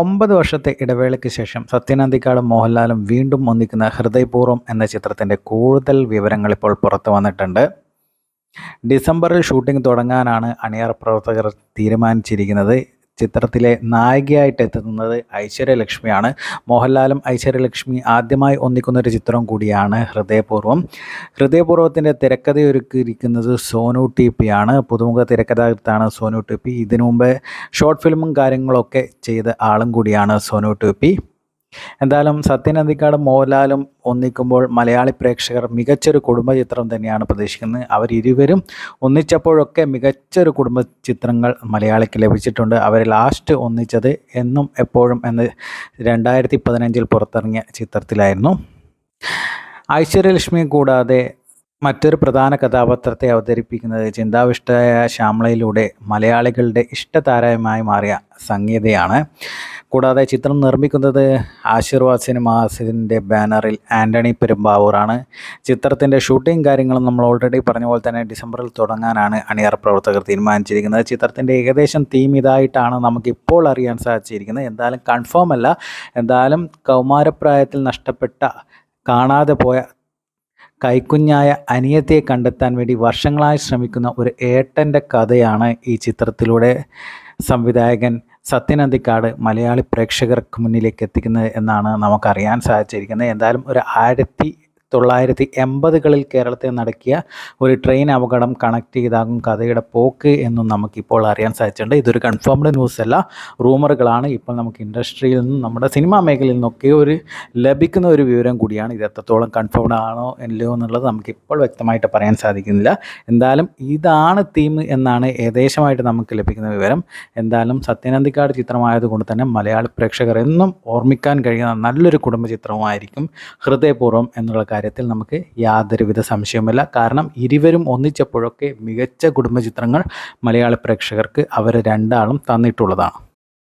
ഒമ്പത് വർഷത്തെ ഇടവേളയ്ക്ക് ശേഷം സത്യനന്ദിക്കാടും മോഹൻലാലും വീണ്ടും ഒന്നിക്കുന്ന ഹൃദയപൂർവം എന്ന ചിത്രത്തിന്റെ കൂടുതൽ വിവരങ്ങൾ ഇപ്പോൾ പുറത്തു വന്നിട്ടുണ്ട്. ഡിസംബറിൽ ഷൂട്ടിംഗ് തുടങ്ങാനാണ് അണിയാർ പ്രവർത്തകർ തീരുമാനിച്ചിരിക്കുന്നത്. ചിത്രത്തിലെ നായികയായിട്ട് എത്തുന്നത് ഐശ്വര്യലക്ഷ്മിയാണ്. മോഹൻലാലും ഐശ്വര്യലക്ഷ്മി ആദ്യമായി ഒന്നിക്കുന്ന ഒരു ചിത്രം കൂടിയാണ് ഹൃദയപൂർവം. ഹൃദയപൂർവത്തിന്റെ തിരക്കഥയൊരുക്കിയിരിക്കുന്നത് സോനു ടി പി ആണ് പുതുമുഖ തിരക്കഥാകൃത്താണ് സോനു ടി പി ഇതിനു മുമ്പ് ഷോർട്ട് ഫിലിമും കാര്യങ്ങളൊക്കെ ചെയ്ത ആളും കൂടിയാണ് സോനു ടി പി എന്തായാലും സത്യനന്ദിക്കാടും മോഹൻലാലും ഒന്നിക്കുമ്പോൾ മലയാളി പ്രേക്ഷകർ മികച്ചൊരു കുടുംബ ചിത്രം തന്നെയാണ് പ്രതീക്ഷിക്കുന്നത്. അവരിരുവരും ഒന്നിച്ചപ്പോഴൊക്കെ മികച്ചൊരു കുടുംബ ചിത്രങ്ങൾ മലയാളിക്ക് ലഭിച്ചിട്ടുണ്ട്. അവർ ലാസ്റ്റ് ഒന്നിച്ചത് എന്നും എപ്പോഴും എന്ന് രണ്ടായിരത്തി പതിനഞ്ചിൽ പുറത്തിറങ്ങിയ ചിത്രത്തിലായിരുന്നു. ഐശ്വര്യലക്ഷ്മി കൂടാതെ മറ്റൊരു പ്രധാന കഥാപാത്രത്തെ അവതരിപ്പിക്കുന്നത് ചിന്താവിഷ്ടയായ ശ്യാമളയിലൂടെ മലയാളികളുടെ ഇഷ്ടതാരമായി മാറിയ സംഗീതയാണ്. കൂടാതെ ചിത്രം നിർമ്മിക്കുന്നത് ആശീർവാദ് സിനിമാസിന്റെ ബാനറിൽ ആന്റണി പെരുമ്പാവൂറാണ്. ചിത്രത്തിന്റെ ഷൂട്ടിംഗ് കാര്യങ്ങളും നമ്മൾ ഓൾറെഡി പറഞ്ഞ പോലെ തന്നെ ഡിസംബറിൽ തുടങ്ങാനാണ് അണിയറ പ്രവർത്തകർ തീരുമാനിച്ചിരിക്കുന്നത്. ചിത്രത്തിന്റെ ഏകദേശം തീം ഇതായിട്ടാണ് നമുക്കിപ്പോൾ അറിയാൻ സാധിച്ചിരിക്കുന്നത്. എന്തായാലും കൺഫേം അല്ല. എന്തായാലും കൗമാരപ്രായത്തിൽ നഷ്ടപ്പെട്ട കാണാതെ പോയ കൈക്കുഞ്ഞായ അനിയത്തെ കണ്ടെത്താൻ വേണ്ടി വർഷങ്ങളായി ശ്രമിക്കുന്ന ഒരു ഏട്ടന്റെ കഥയാണ് ഈ ചിത്രത്തിലൂടെ സംവിധായകൻ സത്യനന്ദിക്കാട് മലയാളി പ്രേക്ഷകർക്ക് മുന്നിലേക്ക് എത്തിക്കുന്നത് എന്നാണ് നമുക്കറിയാൻ സാധിച്ചിരിക്കുന്നത്. എന്തായാലും ഒരു ആയിരത്തി തൊള്ളായിരത്തി എൺപതുകളിൽ കേരളത്തിൽ നടക്കിയ ഒരു ട്രെയിൻ അപകടം കണക്ട് ചെയ്താകും കഥയുടെ പോക്ക് എന്നും നമുക്കിപ്പോൾ അറിയാൻ സാധിച്ചിട്ടുണ്ട്. ഇതൊരു കൺഫേംഡ് ന്യൂസ് അല്ല. റൂമറുകളാണ് ഇപ്പോൾ നമുക്ക് ഇൻഡസ്ട്രിയിൽ നിന്നും നമ്മുടെ സിനിമാ മേഖലയിൽ നിന്നൊക്കെ ഒരു ലഭിക്കുന്ന ഒരു വിവരം കൂടിയാണ്. ഇത് എത്രത്തോളം കൺഫേംഡ് ആണോ അല്ലയോ എന്നുള്ളത് നമുക്കിപ്പോൾ വ്യക്തമായിട്ട് പറയാൻ സാധിക്കുന്നില്ല. എന്തായാലും ഇതാണ് തീം എന്നാണ് ഏകദേശമായിട്ട് നമുക്ക് ലഭിക്കുന്ന വിവരം. എന്തായാലും സത്യനന്ദിക്കാട് ചിത്രമായതുകൊണ്ട് തന്നെ മലയാളി പ്രേക്ഷകർ എന്നും ഓർമ്മിക്കാൻ കഴിയുന്ന നല്ലൊരു കുടുംബ ചിത്രമായിരിക്കും ഹൃദയപൂർവം എന്നുള്ള കാര്യത്തിൽ നമുക്ക് യാതൊരുവിധ സംശയവുമില്ല. കാരണം ഇരുവരും ഒന്നിച്ചപ്പോഴൊക്കെ മികച്ച കുടുംബ ചിത്രങ്ങൾ മലയാള പ്രേക്ഷകർക്ക് അവർ രണ്ടാളും തന്നിട്ടുള്ളതാണ്.